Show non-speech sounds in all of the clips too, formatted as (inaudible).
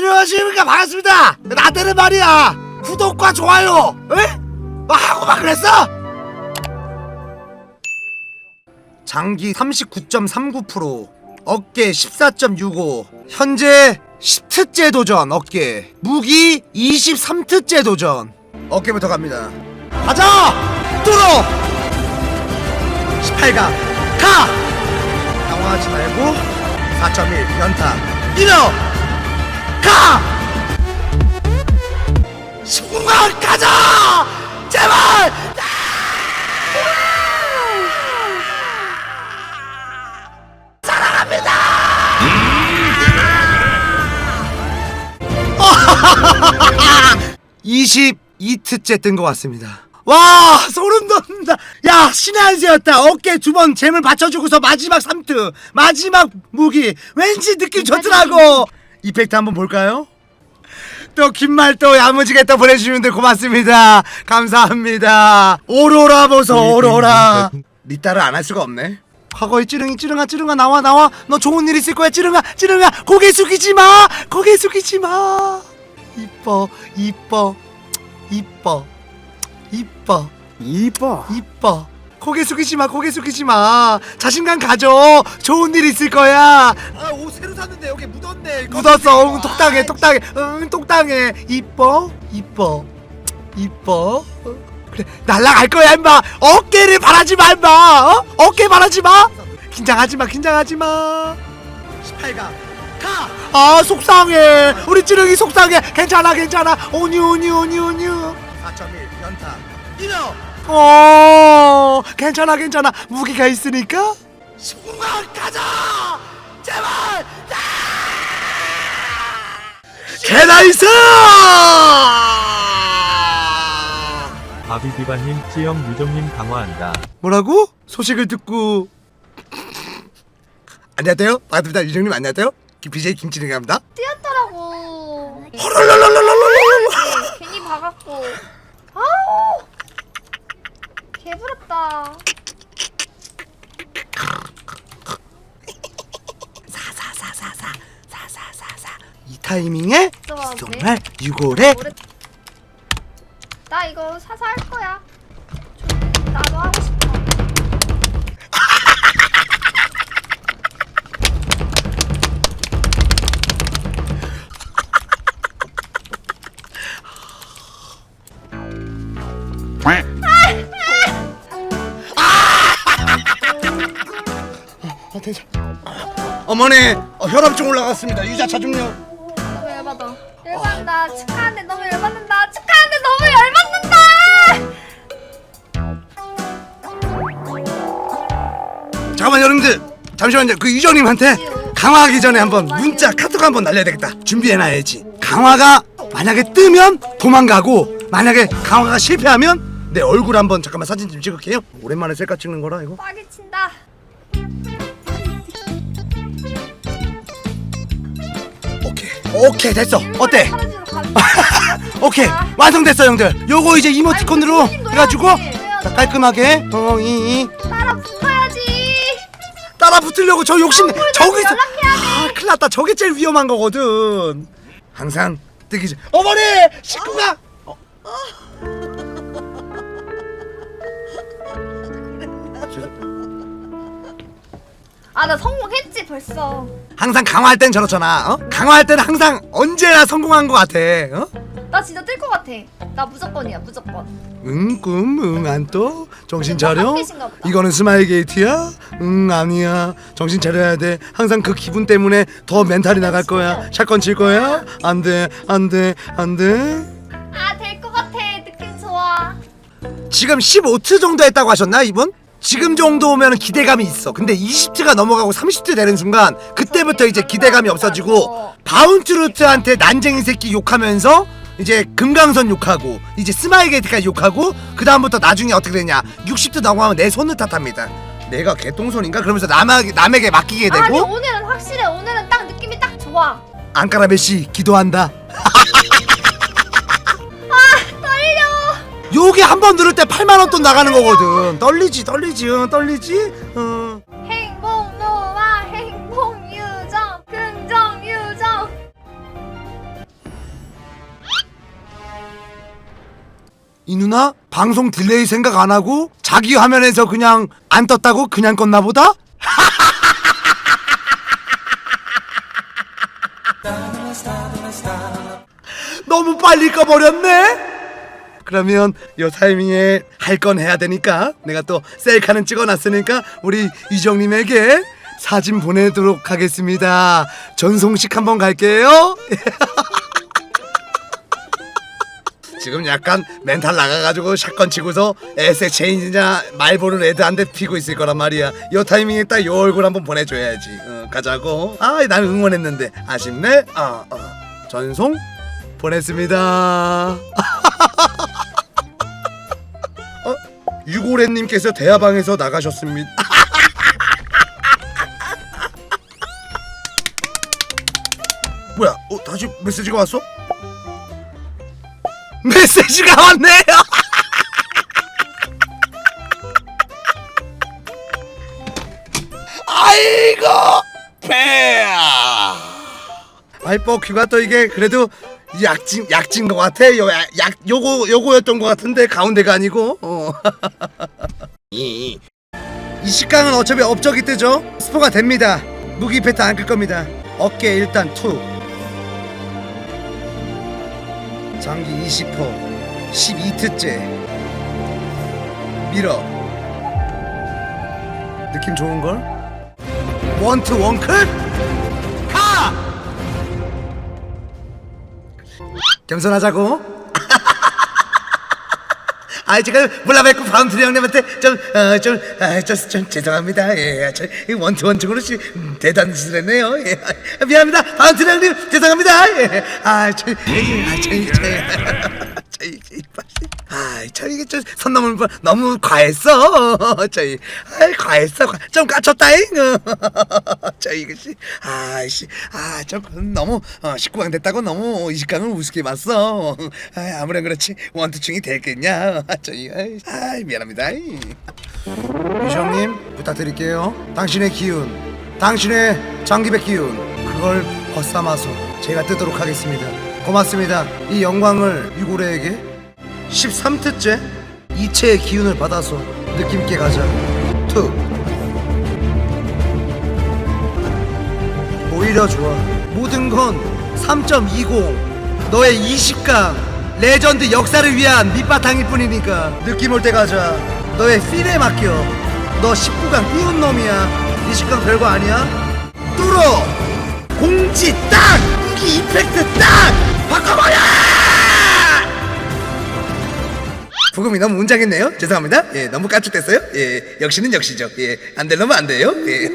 안녕하십니까. 반갑습니다. 나들은 말이야. 구독과 좋아요. 에? 막 하고 막 그랬어? 장기 39.39% 어깨 14.65 현재 10트째 도전 어깨. 무기 23트째 도전. 어깨부터 갑니다. 가자! 뚫어! 18강 가 당황하지 말고 4.1 연타. 밀어 가! 19강 가자! 제발! 사랑합니다! (laughs) 22트째 뜬 것 같습니다. 와 소름 돋는다. 야 신의 한 수였다. 어깨 두 번 잼을 받쳐주고서 마지막 3트 마지막 무기. 왠지 느낌 좋더라고 이펙트 한번 볼까요? 또 긴 말 또 야무지게 또 보내주시면 들 고맙습니다. 감사합니다. 오로라 보소 오로라. 니 딸을 안 할 수가 없네. 과거에 찌릉이 찌릉아 찌릉아 나와 나와. 너 좋은 일 있을 거야 찌릉아 찌릉아. 고개 숙이지 마 고개 숙이지 마. 이뻐 이뻐 이뻐 이뻐. 이뻐. 이뻐 고개 숙이지 마 고개 숙이지 마. 자신감 가져. 좋은 일 있을 거야. 아 옷 새로 샀는데 여기 묻었네. 묻었어. 응 똑당해 똑당해. 응 똑당해. 이뻐? 이뻐. 이뻐? 어, 그래. 날라갈 거야 임마. 어깨를 바라지 마 임마. 어? 어깨 바라지 마. 긴장하지 마 긴장하지 마. 18강 아 속상해. 우리 찌릉이 속상해. 괜찮아 괜찮아. 오뉴 오뉴 오뉴 오뉴 4.1 연타. 이너 어 괜찮아 괜찮아. 무기가 있으니까? 19강 가자! 제발! 개나이스 바비비바님, 찌영 유정님 강화한다. 뭐라고? 소식을 듣고. 안녕하세요. 반갑습니다. 유정님 안녕하세요. BJ 김치능입니다. 뛰었더라고. 헐랄랄랄랄랄랄 괜히 박았고. (laughs) 아우. 개부럽다. 이 타이밍에. 정말 6월에 오래... 나 이거 사서 할 거야. 어머니 어, 혈압 좀 올라갔습니다 유자차 좀요 너무 열받아. 열받는다. 축하하는데 너무 열받는다. 축하하는데 너무 열받는다. 잠깐만 여러분들 잠시만요 그 유정님한테 강화하기 전에 한번 문자 카톡 한번 날려야 되겠다 준비해놔야지 강화가 만약에 뜨면 도망가고 만약에 강화가 실패하면 내 얼굴 한번 잠깐만 사진 좀 찍을게요 오랜만에 셀카 찍는 거라 이거 빠개 친다. 오케이 됐어. 어때? (laughs) 오케이 완성됐어 형들. 요거 이제 이모티콘으로 해가지고 자, 깔끔하게. 어이. 따라 붙어야지. 따라 붙으려고 저 욕심 내 어, 저기서 아 큰일 났다. 저게 제일 위험한 거거든. 항상 뜨기 전 어머니! 식구가! 어. (laughs) 아 나 성공했지 벌써. 항상 강화할 땐 저렇잖아 어? 강화할 때는 항상 언제나 성공한 것 같아 어? 나 진짜 뜰 것 같아. 나 무조건이야 무조건. 응꿈 응안 또 정신 차려 한 개신가 보다. 이거는 스마일 게이트야 응 아니야 정신 차려야 돼 항상 그 기분 때문에 더 멘탈이 나갈 거야 샷건 칠 거야 안 돼 안 돼 안 돼 아 될 것 같아. 느낌 좋아. 지금 15트 정도 했다고 하셨나 이분? 지금 정도면 기대감이 있어 근데 20트가 넘어가고 30트 되는 순간 그때부터 이제 기대감이 없어지고 바운트루트한테 난쟁이 새끼 욕하면서 이제 금강선 욕하고 이제 스마일게이트까지 욕하고 그 다음부터 나중에 어떻게 되냐 60트 넘어가면 내 손을 탓합니다 내가 개똥손인가? 그러면서 남에게, 남에게 맡기게 아니 되고 오늘은 확실해. 오늘은 딱 느낌이 딱 좋아. 안카라 메시 기도한다 (laughs) 요게 한 번 들을 때 8만원 돈 나가는 거거든 떨리지 떨리지 응, 떨리지 응. 행복 노화 행복 유정 긍정 유정 이 누나 방송 딜레이 생각 안 하고 자기 화면에서 그냥 안 떴다고 그냥 껐나 보다? (laughs) 너무 빨리 꺼버렸네? 그러면 요 타이밍에 할 건 해야 되니까 내가 또 셀카는 찍어놨으니까 우리 이정님에게 사진 보내도록 하겠습니다. 전송식 한번 갈게요. (laughs) 지금 약간 멘탈 나가가지고 샷건 치고서 에세 체인이냐 말보를 레드 한대 피고 있을 거란 말이야. 요 타이밍에 딱 요 얼굴 한번 보내줘야지. 어, 가자고. 아, 난 응원했는데 아쉽네. 어, 어. 전송 보냈습니다. (laughs) 유고래님께서 대화방에서 나가셨습니다. (laughs) 뭐야? 어, 다시 메시지가 왔어? (laughs) 메시지가 왔네요. (laughs) 아이고 배야. 아이 뻐 귀가 또 이게 그래도 약진 약진 것 같아. 요, 약, 약 요거 요거였던 것 같은데 가운데가 아니고. 어. (laughs) 이, 이 식강은 어차피 업적이 뜨죠. 스포가 됩니다. 무기 패트 안끌 겁니다. 어깨 일단 투. 장기 20% 12트째 밀어 느낌 좋은걸? 원투 원클 가! 겸손하자고. (laughs) 아 제가 몰라뵙고 바운트리 형님한테 좀어좀좀 아, 좀, 좀 죄송합니다. 예, 저 원투 원투로 씨 음, 대단스럽네요. 예, 아, 미안합니다. 바운트리 형님 죄송합니다. 예, 아 저 아, 저희 저 희 저희 아, 저희 이게 좀선 넘을 뻔 너무 과했어. (laughs) 저희 아, 과했어. 과- 좀 까쳤다잉. 저희 이것이 아 씨 아좀 너무 어, 19강 됐다고 너무 20강을 우습게 봤어. (laughs) 아, 아무렴 그렇지 원투충이 됐겠냐. 저희 아, 미안합니다. 유정님 부탁드릴게요. 당신의 기운, 당신의 장기백 기운 그걸 벗삼아서 제가 뜨도록 하겠습니다. 고맙습니다. 이 영광을 유고래에게 13트째 이체의 기운을 받아서 느낌 있게 가자. 투. 오히려 좋아. 모든 건 3.20. 너의 20강 레전드 역사를 위한 밑바탕일 뿐이니까 느낌 올 때 가자. 너의 필에 맡겨. 너 19강 띄운 놈이야. 20강 별거 아니야? 뚫어. 공지 딱. 무기 이펙트 딱. 바꿔버려. 부금이 너무 웅장했네요. 죄송합니다. 예, 너무 깜찍됐어요. 예, 역시는 역시죠. 예, 안 되려면 안 돼요. 예.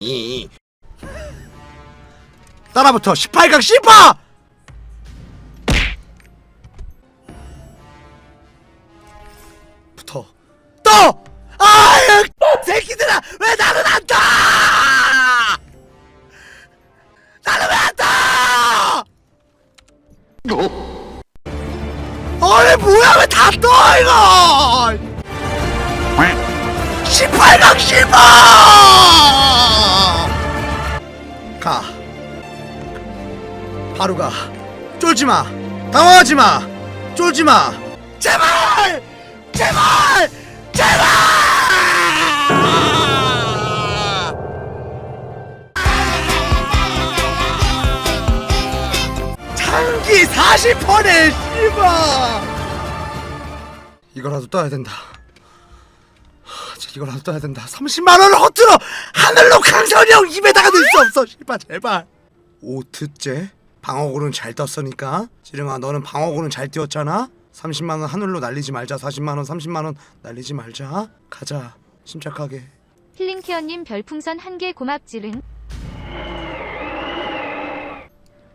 (laughs) 이. 따라붙어 18강 씹어! 뭐야 왜 다 떠 이거! 18강 씹어 가. 바로 가 쫄지 마. 당황하지 마. 쫄지 마. 제발! 제발! 제발! 장기 40%네 씨발 이거라도 떠야 된다. 이거라도 떠야 된다. 30만 원을 허투루 하늘로 강선형 입에다가 넣을 수 없어. 씨발 제발. 오트째? 방어구는 잘 떴으니까. 지령아 너는 방어구는 잘 띄웠잖아? 30만 원 하늘로 날리지 말자. 40만 원 30만 원 날리지 말자. 가자. 침착하게. 힐링케어님 별풍선 한 개 고맙지른.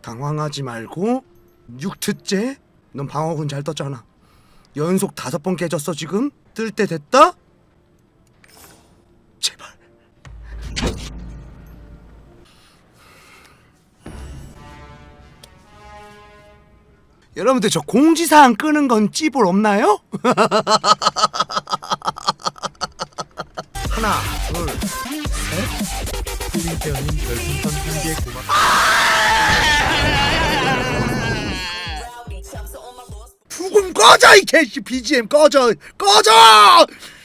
당황하지 말고. 6트째? 넌 방어군 잘 떴잖아 연속 다섯 번 깨졌어 지금 뜰 때 됐다 제발 여러분들 저 공지사항 끄는 건 찌볼 없나요? (laughs) 하나 둘셋 힐링케어님 별풍선 한개 고맙. 꺼져 이 개씨. BGM 꺼져 꺼져!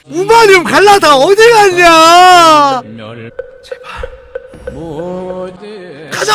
우마늄 갈라다. 어디 갔냐? 제발 가자